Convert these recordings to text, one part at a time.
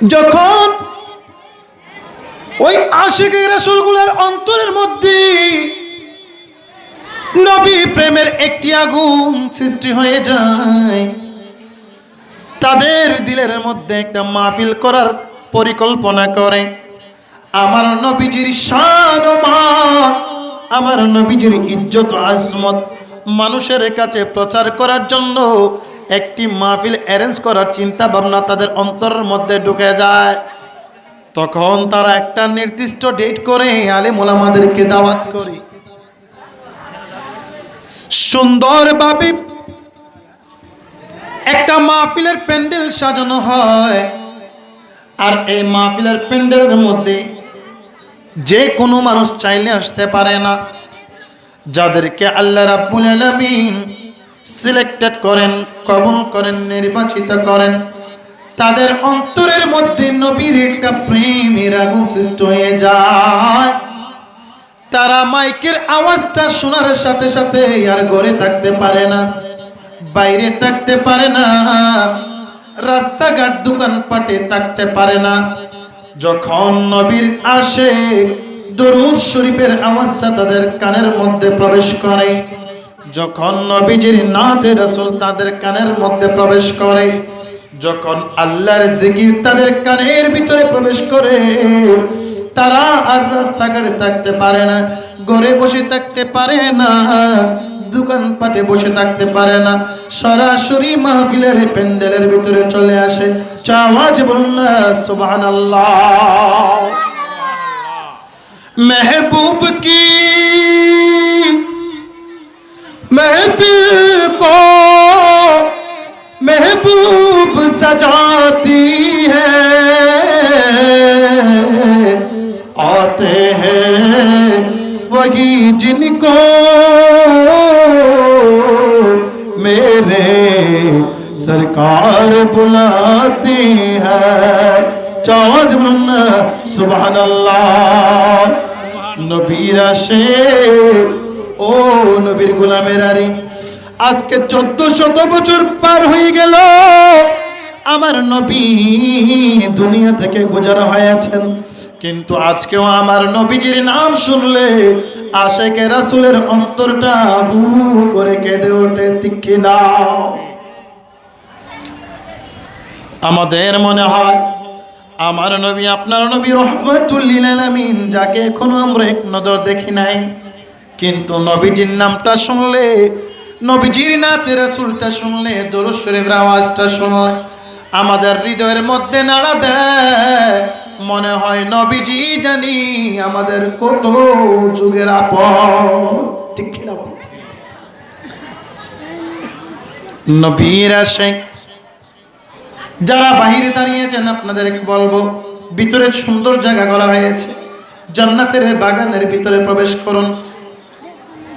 যখন ওই আশিক রাসুলগুলোর অন্তরের মধ্যে নবী প্রেমের একটি আগুন সৃষ্টি হয়ে যায়, তাদের দিলের মধ্যে একটা মাহফিল করার পরিকল্পনা করে, আমার নবীজির শান আমার নবীজির ইজ্জত আজমত মানুষের কাছে প্রচার করার জন্য একটি মাহফিল অ্যারেঞ্জ করার চিন্তা ভাবনা তাদের অন্তরের মধ্যে ঢুকে যায়। তখন তারা একটা নির্দিষ্ট ডেট করে আলে মোলামাদেরকে দাওয়াত করে। সুন্দরভাবে একটা মাহফিলের প্যান্ডেল সাজানো হয়। আর এই মাহফিলের প্যান্ডেলের মধ্যে যে কোনো মানুষ চাইলে আসতে পারে না। যাদেরকে আল্লাহ রাব্বুল আলামিন সিলেক্টেড করেন, কবুল করেন, নির্বাচিত করেন। তাদের অন্তরের মধ্যে নবীর একটা প্রেমের আগুন সৃষ্টি হয়ে যায়। তারা মাইকের আওয়াজটা শোনার সাথে সাথে আর ঘরে থাকতে পারে না, বাইরে থাকতে পারে না, রাস্তাঘাট, দোকানপাটে থাকতে পারে না। যখন নবীর আসে, দরুদ শরীফের আওয়াজটা তাদের কানের মধ্যে প্রবেশ করে। যখন নবীজির নাতে রসুল তাদের কানের মধ্যে প্রবেশ করে যখন আল্লাহর জিকির তাদের কানের ভিতরে প্রবেশ করে তারা আর রাস্তাঘাটে থাকতে পারে না ঘরে বসে থাকতে পারে না দোকানপাটে বসে থাকতে পারে না সরাসরি মাহফিলের প্যান্ডেলের ভিতরে চলে আসে। চাওয়াজ বলুন না সুবহানাল্লাহ। মেহবুব কি महफिल को महबूब सजाती है। आते हैं वही जिनको मेरे सरकार बुलाती है। चावज सुबह अल्लाह, नबीरा शेख ও নবীর গোলামের আরে, আজকে চোদ্দ শত বছর পার হয়ে গেল। আমার নবী দুনিয়া থেকে গুজার হয়েছেন কিন্তু আজকেও আমার নবীজির নাম শুনলে আশেকে রাসুলের অন্তরটা হু করে কেঁদে ওঠে তিক্ষি দাও আমাদের মনে হয় আমার নবী আপনার নবী রহমতুল্লিল আলামিন, যাকে এখনও আমরা এক নজর দেখি নাই। কিন্তু নবীজির নামটা শুনলে, নবীজির নাতে রাসূলটা শুনলে, দরুদ শরীফের আওয়াজটা শুনলে, আমাদের হৃদয়ের মধ্যে নাড়া দেয়, মনে হয় নবীজি জানি আমাদের কত যুগের আপন ঠিক কিনা বলো? নবীর আশেক যারা বাহিরে দাঁড়িয়েছেন আপনাদেরকে বলব, ভিতরে সুন্দর জায়গা করা হয়েছে। জান্নাতের বাগানের ভিতরে প্রবেশ করুন।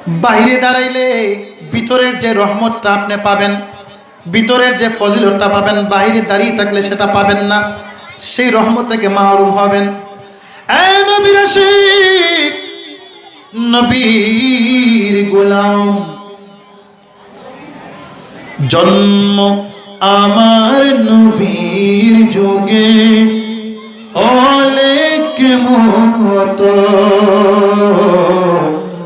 বাহিরে দাঁড়াইলে ভিতরের যে রহমতটা আপনি পাবেন, ভিতরের যে ফজিলতটা পাবেন, বাহিরে দাঁড়িয়ে থাকলে সেটা পাবেন না, সেই রহমত থেকে মাহরুম হবেন। নবীর গোলাম। জন্ম আমার নবীর যুগে হলে কেমত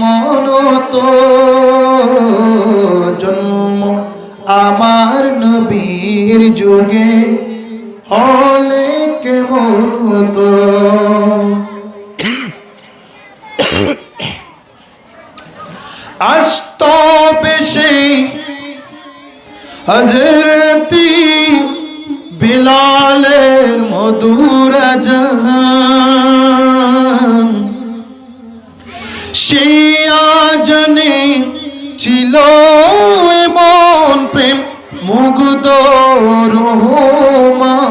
কেমন তো জন্ম আমার নবীর যুগে হলে কেমন তো আসত বেশি হজরতি বিলালের মধুর জান ছিল এমন প্রেম মুগ্ধ রহমান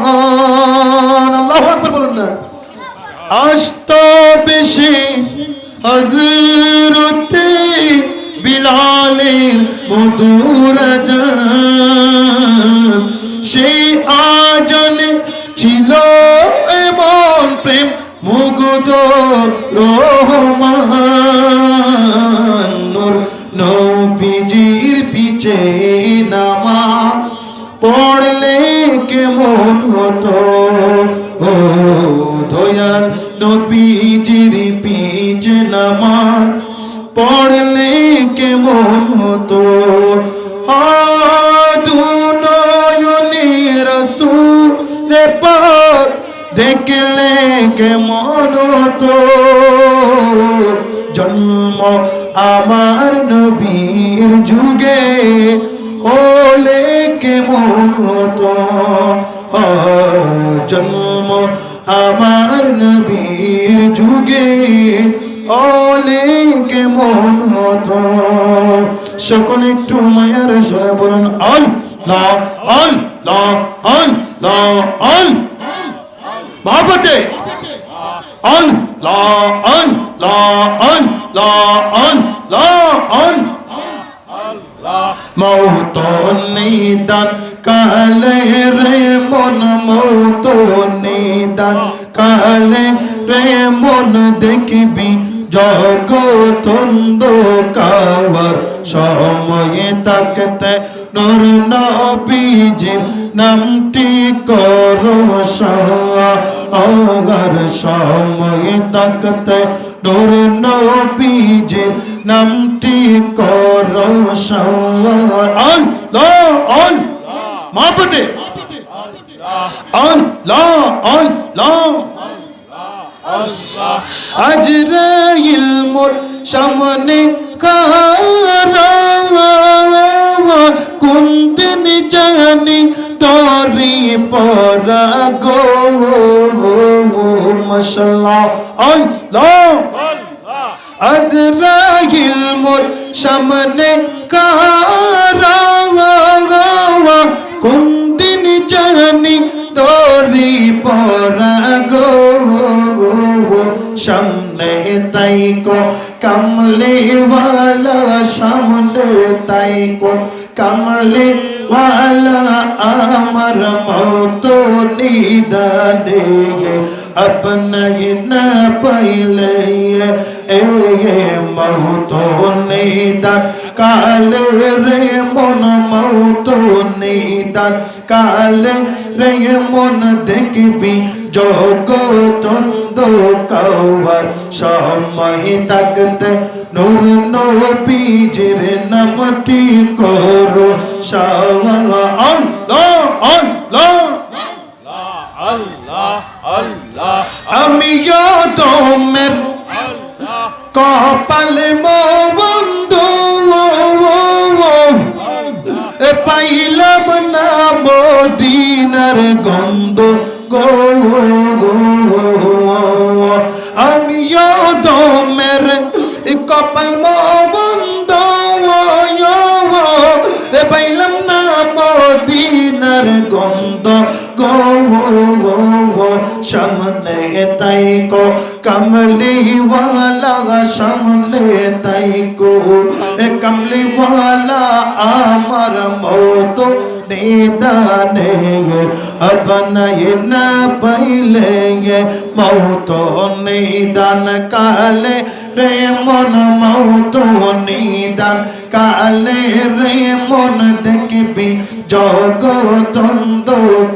দেখলে কেমন হতো? জন্ম আমার নবীর যুগে হলে কেমন আ, জন্ম আমার নবীর যুগে হলে কেমন হতো? সকলে একটু মায়ার সরে বলুন অল লা অল লা অল লা অল মহাপতে অন, লা অন লা অন লা অন লা, অন। মৌত নিদান, কালে রে মন মৌত নিদান, কালে রে মন দেখবি জগতন্দ কাওয়ার সময়ে তাকতে নূর নবীজির নামটি করো সাহার সময়ে তাকতে নূর নবীজির নামটি করো অন লা অন মাপতে। অন লা অন লা। আজরাইল মোর সামনে কারা? কোন দিন জানি তরি পরা গো মশলা আজরাইল মোর সামনে কারা কোন দিন জানি তরি পরা গো, সামনে তাই কো কমলে वाला সামনে তাই কো কমলে वाला আমার মত নিদানে अपना ये न पहले ए মত নিদান কালে রে মন মত নিদান কালে রে মন দেখবি জগতন্দ কওয়ার সময় নামটি করো শাহ আল্লাহ আল্লাহ আমি তোমের কপালে বন্ধু পাইলাম না মদিনার গন্ধ আমি দমের কপাল মন্দ পাইলাম না মদিনার গন্ধ। গো সামনে তাই কো কমলিওয়ালা, সামনে তাই কো এ কমলিওয়ালা আমার মতো নিদানে अपना ये न पहले মৌত নিদান কালে রে মন মৌত নিদান কালে রে মন দেখবি জগতন্দ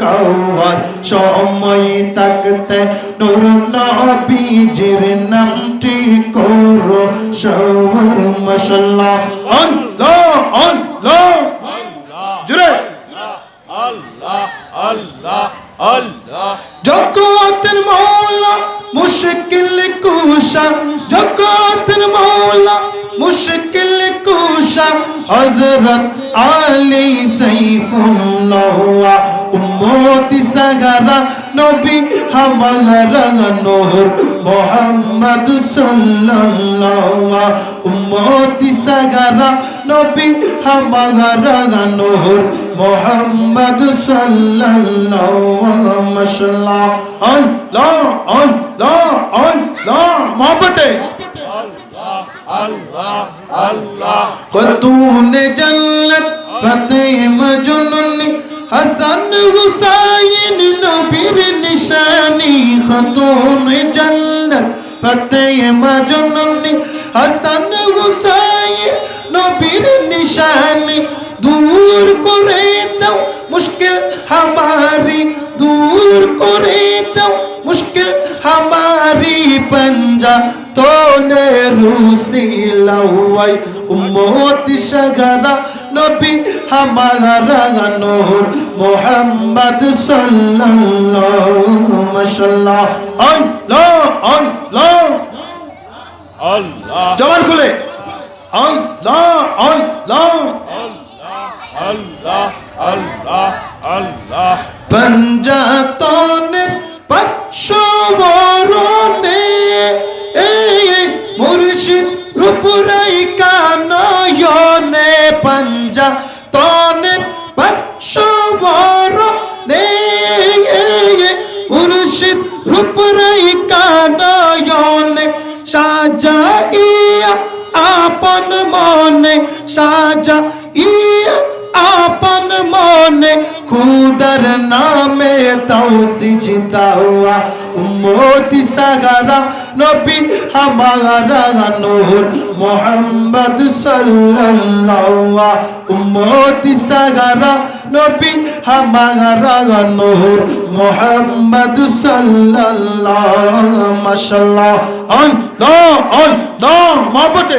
কাওয়ার সময় তাকতে নূর নবীজির নামটি করো শওয়ার মশলা আল্লাহ আল্লাহ জুড়ে জগতের মৌলা মুশকিল কুশা, জগতের মৌলা মুশকিল কুশা, হযরত আলী সাইফুল্লাহ, উম্মতি সাগারা নবী হামারা নূর মোহাম্মদ সাল্লাল্লাহু উম্মতি সাগারা নবী হামারা নূর মোহাম্মদ সাল্লাল্লাহু মাশাল্লাহ আল্লাহ আল্লাহ আল্লাহ, মোহব্বতে। কতুন জন্নত ফতেহ মজনুনি হাসান হুসাইন নবীর নিশানি। হুসাই নবীর নিশানি দূর করে দাও মুশকিল হামারি দূর করে দাও মুশকিল হামারি পঞ্জা তোনে রুসি লওয়াই উম্মত সগরা নবী হামারা নূর মোহাম্মদ সাল্লাল্লাহু মাশাআল্লাহ আল্লাহ আল্লাহ। আল্লাহ। জবান খুলে। আল্লাহ আল্লাহ। আল্লাহ আল্লাহ আল্লাহ পঞ্জাতনের পক্ষবরণে এই মুর্শিদ রূপুরাই কানয়নে পঞ্জাতনের পক্ষবরণে মুর্শিদ রূপুরাই কানয়নে সাজাইয়া সাজা ইয়া আপন মনে খুদার নামে তাও সিজদা হুয়া উম্মতি সাগারা নবী হামারা নূর মোহাম্মদ সাল্লাল্লাহু উম্মতি সাগারা নবী হামারা নূর মোহাম্মদ সাল্লাল্লাহু মাশাআল্লাহ আল্লাহ আল্লাহ মহব্বতে